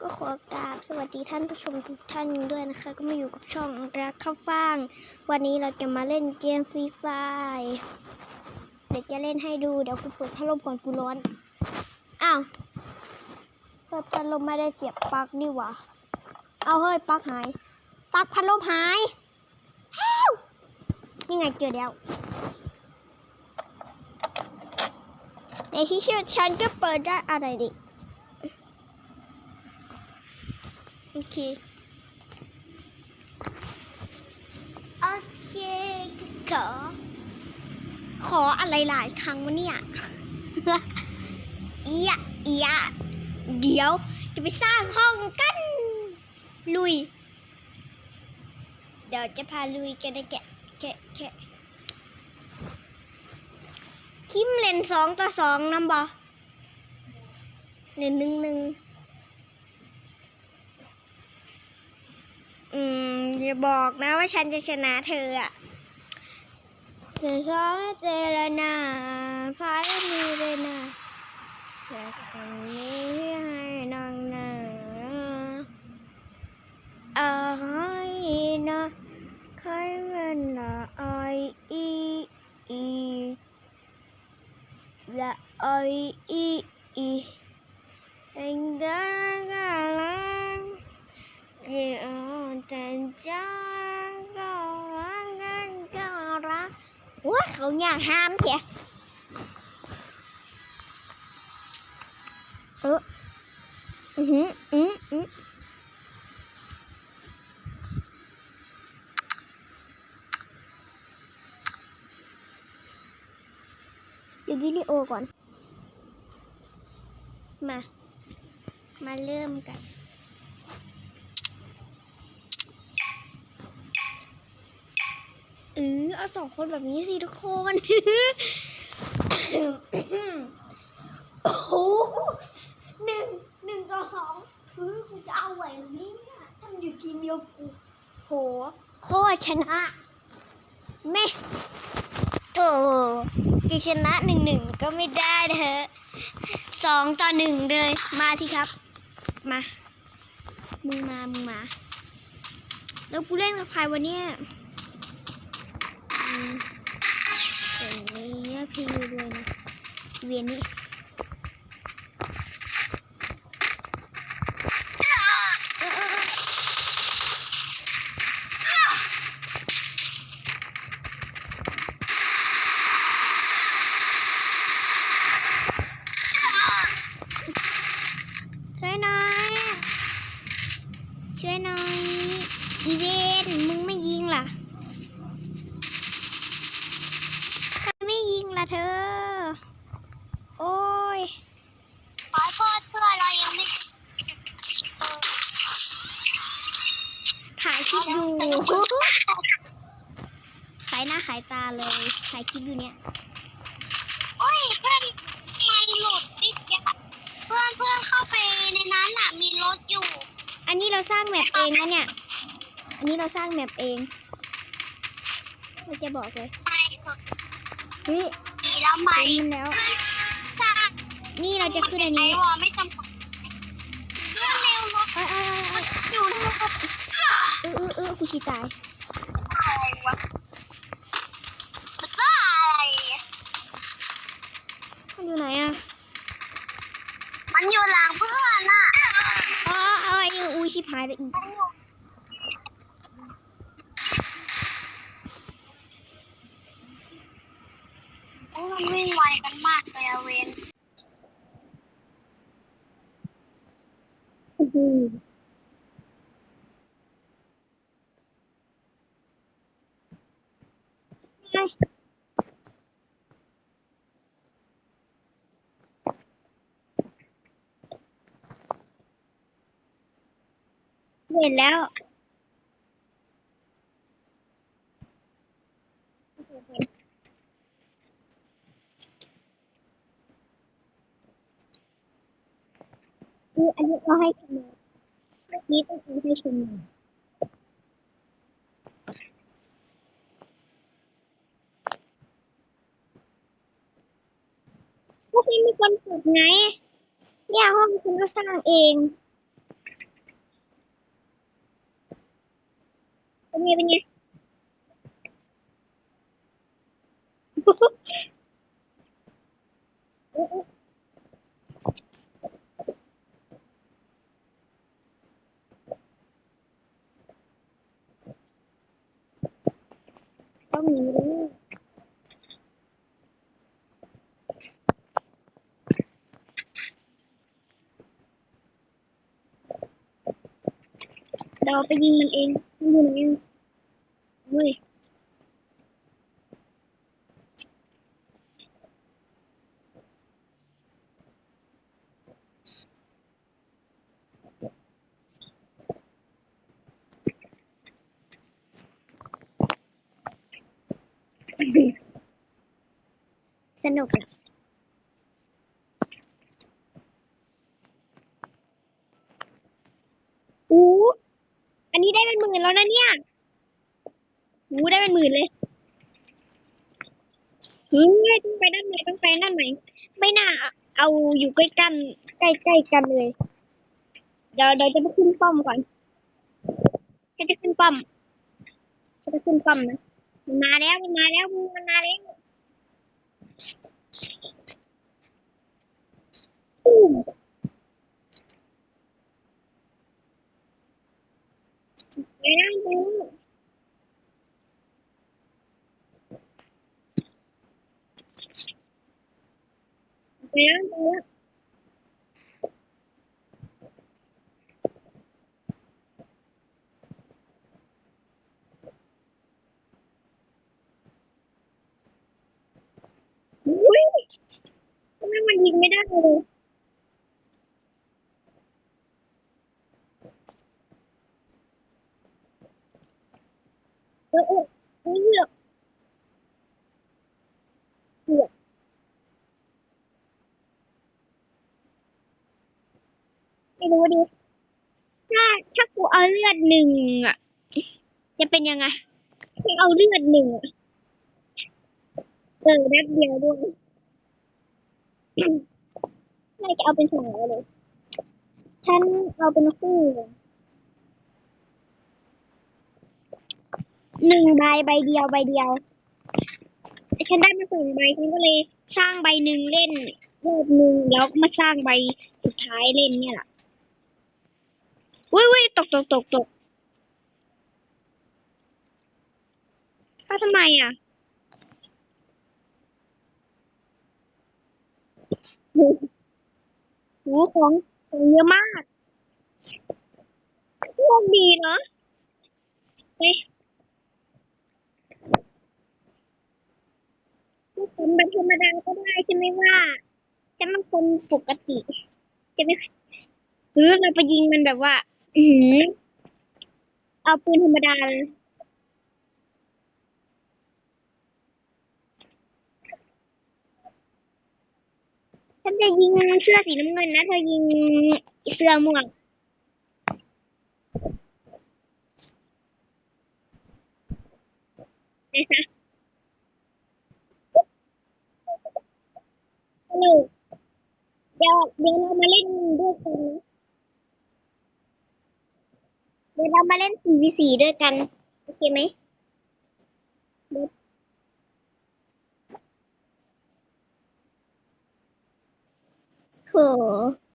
ก็ขอกราบสวัสดีท่านผู้ชมทุกท่านด้วยนะคะ ก็มาอยู่กับช่องรักข้าวฟ่าง วันนี้เราจะมาเล่นเกมฟรีไฟเดี๋ยวจะเล่นให้ดูเดี๋ยวกูเปิดพัดลมก่อนกูร้อน อ้าวเปิดพัดลมไม่ได้เสียบปลั๊กนี่หว่าเอาเฮ้ยปลั๊กหายปลั๊กพัดลมหายเฮ้วนี่ไงเจอแล้วในที่สุดฉันก็เปิดได้อะไรดิ โอเค โอเคขอขออะไรหลายครั้งวะเนี่ยเอียเอียเดี๋ยวจะไปสร้างห้องกัน ลุย เดี๋ยวจะพาลุยจะได้แกะแกะแกะคิมเลนสองต่อสองนำบอเลนหนึ่งหนึ่ง อืมอย่าบอกนะว่าฉันจะชนะเธออะเธอชอบเจรนาพายมีเลยนะอยากทำนี้ให้นางนาอายนะใครมันละอายอีอีละอายอีอีเองเดินกันลัง ที่อ่อนแต่ใจก็รักกันก็รักว้าเขาอยากห้ามเสียเอออืออืออือเดี๋ยวดิลิโอก่อน มา มาเริ่มกัน เออเอาสองคนแบบนี้สิทุกคนโอ้โหหนึ่งหนึ่งต่อสองเออกูจะเอาไหวหรือเนี่ยถ้ามันอยู่ทีมเดียวกูโหโคตรชนะแม่โถจะชนะหนึ่งหนึ่งก็ไม่ได้นะฮะสองต่อหนึ่งเลย มาสิครับ มา มึงมา มึงมา แล้วกูเล่นกับใครวะเนี่ย อย่างนี้พี่ด้วยนะเวียนนี่ช่วยหน่อยช่วยหน่อยอีเวนมึงไม่ยิงล่ะ ทำไมไม่ยิงล่ะ เธอ โอ้ย ขอโทษเพื่อนเรายังไม่ถ่ายคลิปอยู่ขายหน้าขายตาเลยถ่ายคลิปอยู่เนี่ยโอ้ยเพื่อนมันหลุดติดอะเพื่อนเพื่อนเข้าไปในนั้นน่ะมีรถอยู่ อันนี้เราสร้างแมปเองนะเนี่ย อันนี้เราสร้างแมปเองเราจะบอกเลยไม่สุดเฮ้ยดี แล้วไหมเต็มแล้วสร้างนี่เราจะขึ้นอันไอนี้วอลไม่จำกัดเพื่อนเร็วรถเอ้ยเอ้ยเอ้ยอยู่ในรถเอ้ยเออเออกูขี้ตาย อะไรวะมันบ้าอะไรมันอยู่ไหนอะมันอยู่หลังเพื่อนน่ะ อ๋อเอ้ยอุ้ยชิบหายไปอีก มันอยู่โอ้ย มันวิ่งไวกันมากเลยอะเวนเห็นแล้ว ให้คะนนเมื่อกี้ก็คือให้คะแนนเมื่อกี้มีคนฝึกไงเนี่ยห้องคุณก็สร้างเองเป็นไงเป็นไง ต้องมีเราไปยิงมันเองมันอยู่ไหนองเฮ้ย สนุกอู้อันนี้ได้เป็นหมื่นแล้วนะเนี่ยอู้ได้เป็นหมื่นเลยเฮ้ยต้องไปด้านไหนต้องไปด้านไหน ไม่น่าเอาอยู่ใกล้กัน ใกล้ใกล้กันเลย เดี๋ยวเดี๋ยวจะไปขึ้นป้อมก่อนจะขึ้นป้อมจะขึ้นป้อมนะ มันมาแล้วมันมาแล้วมันมาแล้วอู้ไปแล้วไปแล้วไปแล้วไปแล้วอุ้ยทำไมมัน ยิงไม่ได้เลยเออเออเหลือกเหลือกไม่รู้ดิ ถ้าถ้ากูเอาเลือดหนึ่งอะ จะเป็นยังไงถ้าเอาเลือดหนึ่งอะเออนัดเดียวด้วย ไม่จะเอาเป็นสองเลย ฉันเอาเป็นคู่หนึ่งใบใบเดียวใบเดียว ฉันได้มาสองใบฉันก็เลยสร้างใบหนึ่งเล่นรอบหนึ่งแล้วมาสร้างใบสุดท้ายเล่นเนี่ยแหละอุ้ยอุ้ยตกตกตกตกถ้าทำไมอะ หโหของของเยอะมากโชคดีเนาะเฮ้ยคนแบบธรรมดาก็ได้ใช่ไหมว่าฉันมันคนปกติใช่ไหมหรือเราไปยิงมันแบบว่า อือเอาปืนธรรมดาเลย ฉันจะยิงเสื้อสีน้ำเงินนะเธอยิงเสื้อม่วงนะคะสนุกเดี๋ยวเดี๋ยวเรามาเล่นด้วยกันเดี๋ยวเรามาเล่นสีวีสีด้วยกัน โอเคไหม โห